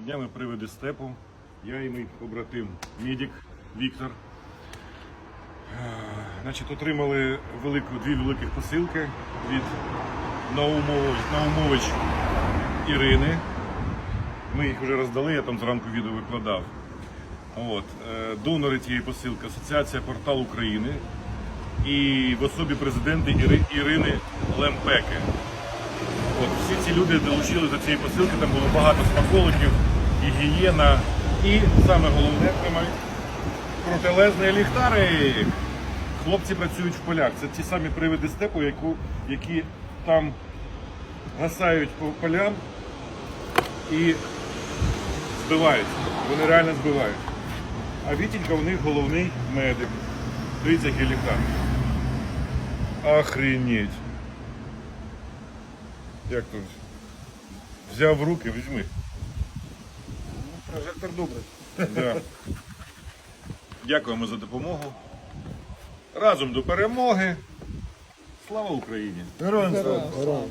Дня ми степу. Я і мій побратим Мідік Віктор. Е, Значить, отримали велику, дві великих посилки від Наумович, Наумович Ірини. Ми їх вже роздали, я там зранку відео викладав. От. е, Донори тієї посилки Асоціація Портал України і в особі президента Іри- Ірини Лемпеки. От, всі ці люди долучились до цієї посилки, там було багато смаколиків, гігієна і саме головне тримай протилезний ліхтарик. Хлопці працюють в полях. Це ті самі привиди степу, яку, які там гасають по полям і збивають. Вони реально збивають. А Вітінька у них головний медик. Дивіться, який ліхтар. Охренеть. Як тут? Взяв в руки, візьми. Прожектор добрий. Да. Дякуємо за допомогу. Разом до перемоги. Слава Україні! Героям слава.